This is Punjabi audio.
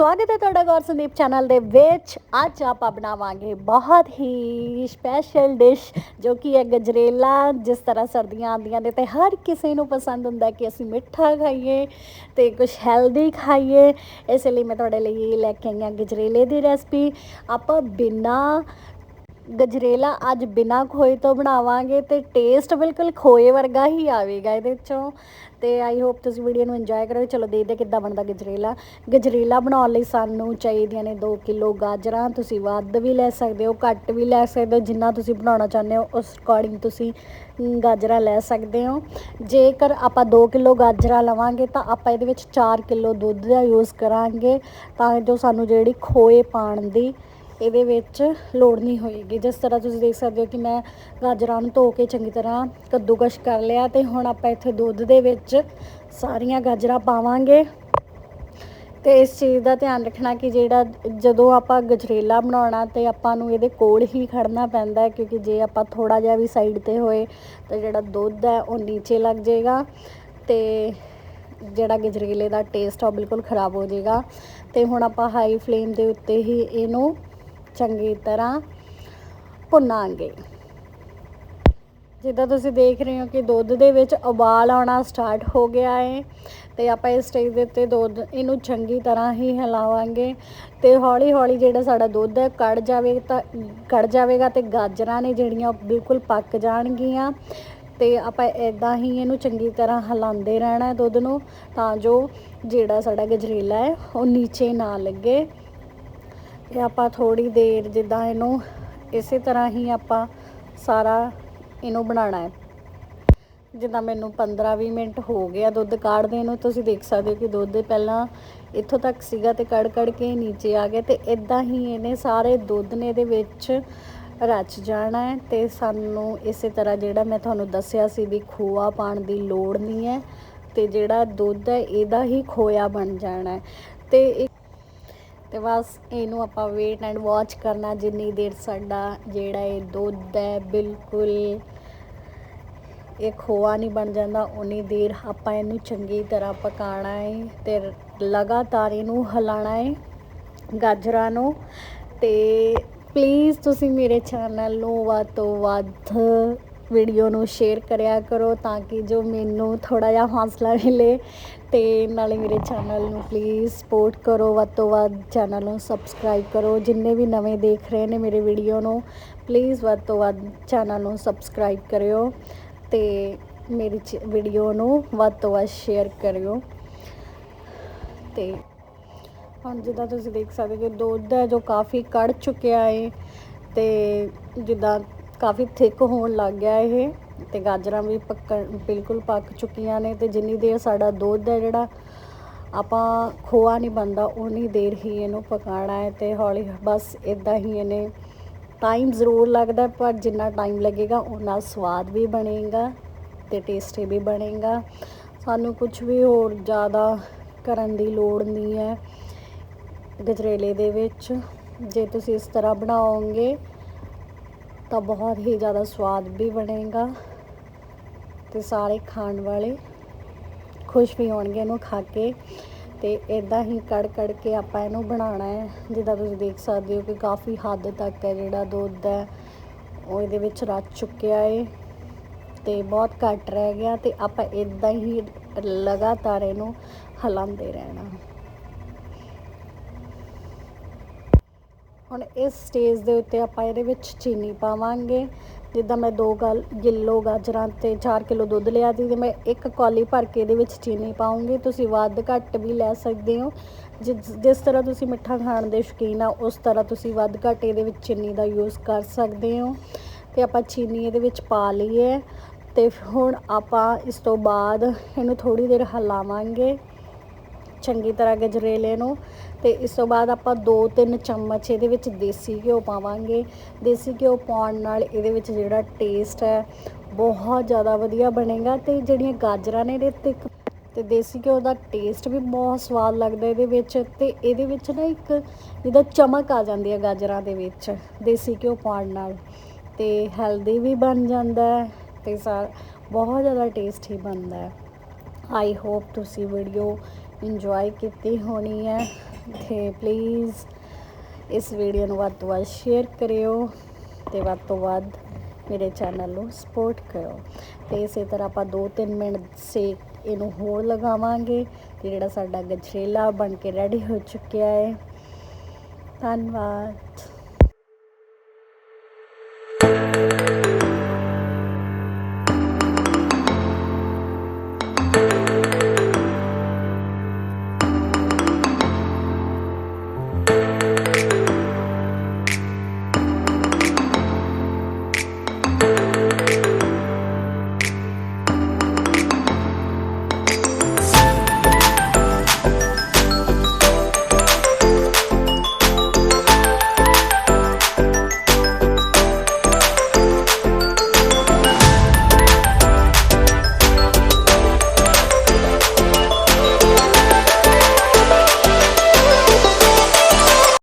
ਸਵਾਗਤ ਹੈ ਤੁਹਾਡਾ ਗੌਰ ਸੰਦੀਪ ਚੈਨਲ ਦੇ ਵਿੱਚ। ਅੱਜ ਆਪਾਂ ਬਣਾਵਾਂਗੇ ਬਹੁਤ ਹੀ ਸਪੈਸ਼ਲ ਡਿਸ਼ ਜੋ ਕਿ ਹੈ ਗਜਰੇਲਾ, ਜਿਸ ਤਰ੍ਹਾਂ ਸਰਦੀਆਂ ਆਉਂਦੀਆਂ ਨੇ ਤੇ ਹਰ ਕਿਸੇ ਨੂੰ ਪਸੰਦ ਹੁੰਦਾ ਕਿ ਅਸੀਂ ਮਿੱਠਾ ਖਾਈਏ ਤੇ ਕੁਝ ਹੈਲਦੀ ਖਾਈਏ। ਇਸ ਲਈ ਮੈਂ ਤੁਹਾਡੇ ਲਈ ਲੈ ਕੇ ਆਈ ਹਾਂ ਗਜਰੇਲੇ ਦੀ ਰੈਸਪੀ ਆਪਾਂ ਬਿਨਾਂ ਗਜਰੇਲਾ ਅੱਜ ਬਿਨਾ ਖੋਏ ਤੋਂ ਬਣਾਵਾਂਗੇ ਤੇ ਟੇਸਟ ਬਿਲਕੁਲ ਖੋਏ ਵਰਗਾ ਹੀ ਆਵੇਗਾ ਇਹਦੇ ਵਿੱਚੋਂ। ਤੇ ਆਈ ਹੋਪ ਤੁਸੀਂ ਵੀਡੀਓ ਨੂੰ ਇੰਜੋਏ ਕਰੋ ਚਲੋ ਦੇਖਦੇ ਕਿੱਦਾਂ ਬਣਦਾ ਗਜਰੇਲਾ। ਗਜਰੇਲਾ ਬਣਾਉਣ ਲਈ ਸਾਨੂੰ ਚਾਹੀਦੀਆਂ ਨੇ 2 ਕਿਲੋ ਗਾਜਰਾਂ। ਤੁਸੀਂ ਵੱਧ ਵੀ ਲੈ ਸਕਦੇ ਹੋ, ਘੱਟ ਵੀ ਲੈ ਸਕਦੇ ਹੋ। ਜਿੰਨਾ ਤੁਸੀਂ ਬਣਾਉਣਾ ਚਾਹੁੰਦੇ ਹੋ, ਉਸ ਅਕੋਰਡਿੰਗ ਤੁਸੀਂ ਗਾਜਰਾਂ ਲੈ ਸਕਦੇ ਹੋ। ਜੇਕਰ ਆਪਾਂ 2 ਕਿਲੋ ਗਾਜਰਾਂ ਲਵਾਂਗੇ ਤਾਂ ਆਪਾਂ ਇਹਦੇ ਵਿੱਚ 4 ਕਿਲੋ ਦੁੱਧ ਦਾ ਯੂਜ਼ ਕਰਾਂਗੇ। ਤਾਂ ਜੋ ਸਾਨੂੰ ਜਿਹੜੀ ਖੋਏ ਪਾਣ ਦੀ ਇਹਦੇ ਵਿੱਚ ਲੋੜ ਨਹੀਂ ਹੋਏਗੀ। ਜਿਸ ਤਰ੍ਹਾਂ ਤੁਸੀਂ ਦੇਖ ਸਕਦੇ ਹੋ ਕਿ ਮੈਂ ਗਾਜਰਾਂ ਨੂੰ ਧੋ ਕੇ ਚੰਗੀ ਤਰ੍ਹਾਂ ਕੱਦੂਕਸ਼ ਕਰ ਲਿਆ ਤੇ ਹੁਣ ਆਪਾਂ ਇੱਥੇ ਦੁੱਧ ਦੇ ਵਿੱਚ ਸਾਰੀਆਂ ਗਾਜਰਾਂ ਪਾਵਾਂਗੇ। ਤੇ ਇਸ ਚੀਜ਼ ਦਾ ਧਿਆਨ ਰੱਖਣਾ ਕਿ ਜਿਹੜਾ ਜਦੋਂ ਆਪਾਂ ਗਜਰੇਲਾ ਬਣਾਉਣਾ ਤੇ ਆਪਾਂ ਨੂੰ ਇਹਦੇ ਕੋਲ ਹੀ ਖੜਨਾ ਪੈਂਦਾ ਹੈ ਕਿਉਂਕਿ ਜੇ ਆਪਾਂ ਥੋੜਾ ਜਿਹਾ ਵੀ ਸਾਈਡ ਤੇ ਹੋਏ ਤਾਂ ਜਿਹੜਾ ਦੁੱਧ ਹੈ ਉਹ ਨੀਚੇ ਲੱਗ ਜਾਏਗਾ ਤੇ ਜਿਹੜਾ ਗਜਰੇਲੇ ਦਾ ਟੇਸਟ ਆ ਉਹ ਬਿਲਕੁਲ ਖਰਾਬ ਹੋ ਜਾਏਗਾ। ਤੇ ਹੁਣ ਆਪਾਂ ਹਾਈ ਫਲੇਮ ਦੇ ਉੱਤੇ ਹੀ ਇਹਨੂੰ ਚੰਗੀ ਤਰ੍ਹਾਂ ਭੁੰਨਾਂਗੇ। ਜਿੱਦਾਂ ਤੁਸੀਂ ਦੇਖ ਰਹੇ ਹੋ ਕਿ ਦੁੱਧ ਦੇ ਵਿੱਚ ਉਬਾਲ ਆਉਣਾ ਸਟਾਰਟ ਹੋ ਗਿਆ ਹੈ ਤੇ ਆਪਾਂ ਇਸ ਸਟੇਜ ਦੇ ਉੱਤੇ ਦੁੱਧ ਇਹਨੂੰ ਚੰਗੀ ਤਰ੍ਹਾਂ ਹੀ ਹਿਲਾਵਾਂਗੇ ਤੇ ਹੌਲੀ ਹੌਲੀ ਜਿਹੜਾ ਸਾਡਾ ਦੁੱਧ ਹੈ, ਕੜ ਜਾਵੇ ਤਾਂ, ਕੜ ਜਾਵੇਗਾ ਤੇ ਗਾਜਰਾਂ ਨੇ ਜਿਹੜੀਆਂ ਉਹ ਬਿਲਕੁਲ ਪੱਕ ਜਾਣਗੀਆਂ ਤੇ ਆਪਾਂ ਇਦਾਂ ਹੀ ਇਹਨੂੰ ਚੰਗੀ ਤਰ੍ਹਾਂ ਹਿਲਾਉਂਦੇ ਰਹਿਣਾ ਦੁੱਧ ਨੂੰ ਤਾਂ ਜੋ ਜਿਹੜਾ ਸਾਡਾ ਗਜਰੇਲਾ ਹੈ, ਉਹ ਨੀਚੇ ਨਾ ਲੱਗੇ। ਤੇ ਆਪਾਂ ਥੋੜੀ ਦੇਰ ਜਿੱਦਾਂ ਇਹਨੂੰ ਇਸੇ ਤਰ੍ਹਾਂ ਹੀ ਆਪਾਂ ਸਾਰਾ ਇਹਨੂੰ ਬਣਾਉਣਾ ਹੈ। ਜਿੱਦਾਂ ਮੈਨੂੰ 15-20 ਮਿੰਟ ਹੋ ਗਿਆ ਦੁੱਧ ਕਾੜਦੇ ਨੂੰ, ਤੁਸੀਂ ਦੇਖ ਸਕਦੇ ਹੋ ਕਿ ਦੁੱਧ ਪਹਿਲਾਂ ਇੱਥੋਂ ਤੱਕ ਸੀਗਾ ਤੇ ਕੜ ਕੜ ਕੇ ਨੀਚੇ ਆ ਗਿਆ ਤੇ ਇਦਾਂ ਹੀ ਇਹਨੇ ਸਾਰੇ ਦੁੱਧ ਨੇ ਇਹਦੇ ਵਿੱਚ ਰਚ ਜਾਣਾ ਹੈ ਤੇ ਸਾਨੂੰ ਇਸੇ ਤਰ੍ਹਾਂ ਜਿਹੜਾ ਮੈਂ ਤੁਹਾਨੂੰ ਦੱਸਿਆ ਸੀ ਵੀ ਖੋਆ ਪਾਣ ਦੀ ਲੋੜ ਨਹੀਂ ਹੈ ਤੇ ਜਿਹੜਾ ਦੁੱਧ ਹੈ ਇਹਦਾ ਹੀ ਖੋਇਆ ਬਣ ਜਾਣਾ ਹੈ। ਤੇ ਤੇ ਬਸ ਇਹਨੂੰ ਆਪਾਂ ਵੇਟ ਐਂਡ ਵਾਚ ਕਰਨਾ ਜਿੰਨੀ ਦੇਰ ਸਾਡਾ ਜਿਹੜਾ ਇਹ ਦੁੱਧ ਹੈ ਬਿਲਕੁਲ ਇਹ ਖੋਆ ਨਹੀਂ ਬਣ ਜਾਂਦਾ ਉਨੀ ਦੇਰ ਆਪਾਂ ਇਹਨੂੰ ਚੰਗੀ ਤਰ੍ਹਾਂ ਪਕਾਉਣਾ ਹੈ ਤੇ ਲਗਾਤਾਰ ਇਹਨੂੰ ਹਿਲਾਉਣਾ ਹੈ ਗਾਜਰਾਂ ਨੂੰ ਤੇ ਪਲੀਜ਼ ਤੁਸੀਂ ਮੇਰੇ ਚੈਨਲ ਨੂੰ ਵੱਧ ਤੋਂ ਵੱਧ ਵੀਡੀਓ ਨੂੰ ਸ਼ੇਅਰ ਕਰਿਆ ਕਰੋ ਤਾਂ ਕਿ ਜੋ ਮੈਨੂੰ ਥੋੜਾ ਜਿਹਾ ਹੌਸਲਾ ਮਿਲੇ ਤੇ ਨਾਲੇ ਮੇਰੇ ਚੈਨਲ ਨੂੰ ਪਲੀਜ਼ ਸਪੋਰਟ ਕਰੋ। ਵੱਧ ਤੋਂ ਵੱਧ ਚੈਨਲ ਨੂੰ ਸਬਸਕ੍ਰਾਈਬ ਕਰੋ। ਜਿੰਨੇ ਵੀ ਨਵੇਂ ਦੇਖ ਰਹੇ ਨੇ ਮੇਰੇ ਵੀਡੀਓ ਨੂੰ ਪਲੀਜ਼ ਵੱਧ ਤੋਂ ਵੱਧ ਚੈਨਲ ਨੂੰ ਸਬਸਕ੍ਰਾਈਬ ਕਰਿਓ ਤੇ ਮੇਰੀ ਵੀਡੀਓ ਨੂੰ ਵੱਧ ਤੋਂ ਵੱਧ ਸ਼ੇਅਰ ਕਰਿਓ। ਤੇ ਹੁਣ ਜਿੱਦਾਂ ਤੁਸੀਂ ਦੇਖ ਸਕਦੇ ਹੋ ਕਿ ਦੁੱਧ ਹੈ ਜੋ ਕਾਫੀ ਕੜ ਚੁੱਕਿਆ ਏ ਤੇ ਜਿੱਦਾਂ ਕਾਫੀ ਥਿਕ ਹੋਣ ਲੱਗ ਗਿਆ ਇਹ ਤੇ ਗਾਜਰਾਂ ਵੀ ਪੱਕਣ, ਬਿਲਕੁਲ ਪੱਕ ਚੁੱਕੀਆਂ ਨੇ ਤੇ ਜਿੰਨੀ ਦੇਰ ਸਾਡਾ ਦੁੱਧ ਹੈ ਜਿਹੜਾ ਆਪਾਂ ਖੋਆ ਨਹੀਂ ਬੰਦਾ ਉਨੀ ਦੇਰ ਹੀ ਇਹਨੂੰ ਪਕਾਉਣਾ ਹੈ ਤੇ ਹੌਲੀ ਬਸ ਇਦਾਂ ਹੀ ਇਹਨੇ ਟਾਈਮ ਜ਼ਰੂਰ ਲੱਗਦਾ ਪਰ ਜਿੰਨਾ ਟਾਈਮ ਲੱਗੇਗਾ ਉਨਾ ਸਵਾਦ ਵੀ ਬਣੇਗਾ ਤੇ ਟੇਸਟੀ ਵੀ ਬਣੇਗਾ। ਸਾਨੂੰ ਕੁਝ ਵੀ ਹੋਰ ਜ਼ਿਆਦਾ ਕਰਨ ਦੀ ਲੋੜ ਨਹੀਂ ਹੈ ਗਜਰੇਲੇ ਦੇ ਵਿੱਚ। ਜੇ ਤੁਸੀਂ ਇਸ ਤਰ੍ਹਾਂ ਬਣਾਓਗੇ ਤਾਂ ਬਹੁਤ ਹੀ ਜ਼ਿਆਦਾ ਸਵਾਦ ਵੀ ਬਣੇਗਾ ਤੇ ਸਾਰੇ ਖਾਣ ਵਾਲੇ ਖੁਸ਼ ਵੀ ਹੋਣਗੇ ਇਹਨੂੰ ਖਾ ਕੇ ਤੇ ਇਦਾਂ ਹੀ ਕੜ ਕੜ ਕੇ ਆਪਾਂ ਇਹਨੂੰ ਬਣਾਉਣਾ ਹੈ, ਜਿੱਦਾਂ ਤੁਸੀਂ ਦੇਖ ਸਕਦੇ ਹੋ ਕਿ ਕਾਫੀ ਹੱਦ ਤੱਕ ਹੈ ਜਿਹੜਾ ਦੁੱਧ ਹੈ, ਉਹ ਇਹਦੇ ਵਿੱਚ ਰਚ ਚੁੱਕਿਆ ਹੈ ਤੇ ਬਹੁਤ ਘੱਟ ਰਹਿ ਗਿਆ ਤੇ ਆਪਾਂ ਇਦਾਂ ਹੀ ਲਗਾਤਾਰ ਇਹਨੂੰ ਹਿਲਾਉਂਦੇ ਰਹਿਣਾ। ਹੁਣ ਇਸ ਸਟੇਜ ਦੇ ਉੱਤੇ ਆਪਾਂ ਇਹਦੇ ਵਿੱਚ ਚੀਨੀ ਪਾਵਾਂਗੇ। ਜਿੱਦਾਂ ਮੈਂ ਦੋ ਗਲ ਕਿਲੋ ਗਾਜਰਾਂ ਤੇ 4 ਕਿਲੋ ਦੁੱਧ ਲਿਆ ਸੀ ਤੇ ਮੈਂ ਇੱਕ ਕੌਲੀ ਭਰ ਕੇ ਇਹਦੇ ਵਿੱਚ ਚੀਨੀ ਪਾਉਂਗੀ ਤੁਸੀਂ ਵੱਧ ਘੱਟ ਵੀ ਲੈ ਸਕਦੇ ਹੋ। ਜਿਸ ਜਿਸ ਤਰ੍ਹਾਂ ਤੁਸੀਂ ਮਿੱਠਾ ਖਾਣ ਦੇ ਸ਼ੌਕੀਨ ਆ, ਉਸ ਤਰ੍ਹਾਂ ਤੁਸੀਂ ਵੱਧ ਘੱਟ ਇਹਦੇ ਵਿੱਚ ਚੀਨੀ ਦਾ ਯੂਜ਼ ਕਰ ਸਕਦੇ ਹੋ। ਤੇ ਆਪਾਂ ਚੀਨੀ ਇਹਦੇ ਵਿੱਚ ਪਾ ਲਈਏ। ਹੈ ਤੇ ਹੁਣ ਆਪਾਂ ਇਸ ਤੋਂ ਬਾਅਦ ਇਹਨੂੰ ਥੋੜੀ ਦੇਰ ਹਿਲਾਵਾਂਗੇ। ਚੰਗੀ ਤਰ੍ਹਾਂ ਗਜਰੇਲੇ ਨੂੰ ਤੇ ਇਸ ਤੋਂ ਬਾਅਦ ਆਪਾਂ 2-3 ਚਮਚ ਇਹਦੇ ਵਿੱਚ ਦੇਸੀ ਘਿਓ ਪਾਵਾਂਗੇ। ਦੇਸੀ ਘਿਓ ਪਾਉਣ ਨਾਲ ਇਹਦੇ ਵਿੱਚ ਜਿਹੜਾ ਟੇਸਟ ਹੈ, ਬਹੁਤ ਜ਼ਿਆਦਾ ਵਧੀਆ ਬਣੇਗਾ ਤੇ ਜਿਹੜੀਆਂ ਗਾਜਰਾਂ ਨੇ ਇਹਦੇ ਤੇ ਇੱਕ ਤੇ ਦੇਸੀ ਘਿਓ ਦਾ ਟੇਸਟ ਵੀ ਬਹੁਤ ਸਵਾਦ ਲੱਗਦਾ ਇਹਦੇ ਵਿੱਚ ਤੇ ਇਹਦੇ ਵਿੱਚ ਨਾ ਇੱਕ ਜਿਹਦਾ ਚਮਕ ਆ ਜਾਂਦੀ ਹੈ ਗਾਜਰਾਂ ਦੇ ਵਿੱਚ, ਦੇਸੀ ਘਿਓ ਪਾਉਣ ਨਾਲ ਤੇ ਹੈਲਦੀ ਵੀ ਬਣ ਜਾਂਦਾ ਹੈ ਤੇ ਬਹੁਤ ਜ਼ਿਆਦਾ ਟੇਸਟੀ ਬਣਦਾ ਹੈ। ਆਈ ਹੋਪ ਤੁਸੀਂ ਵੀਡੀਓ ਇੰਜੋਏ ਕੀਤੀ ਹੋਣੀ ਹੈ, ਤੇ ਪਲੀਜ਼ ਇਸ ਵੀਡੀਓ ਨੂੰ ਵੱਧ ਤੋਂ ਵੱਧ ਸ਼ੇਅਰ ਕਰਿਓ, ਤੇ ਵੱਧ ਤੋਂ ਵੱਧ ਮੇਰੇ ਚੈਨਲ ਨੂੰ ਸਪੋਰਟ ਕਰੋ ਤੇ ਇਸੇ ਤਰ੍ਹਾਂ ਆਪਾਂ 2-3 ਮਿੰਟ ਸੇ ਇਹਨੂੰ ਹੋਰ ਲਗਾਵਾਂਗੇ, ਤੇ ਜਿਹੜਾ ਸਾਡਾ ਗਜਰੇਲਾ ਬਣ ਕੇ ਰੈਡੀ ਹੋ ਚੁੱਕਿਆ ਹੈ। ਧੰਨਵਾਦ।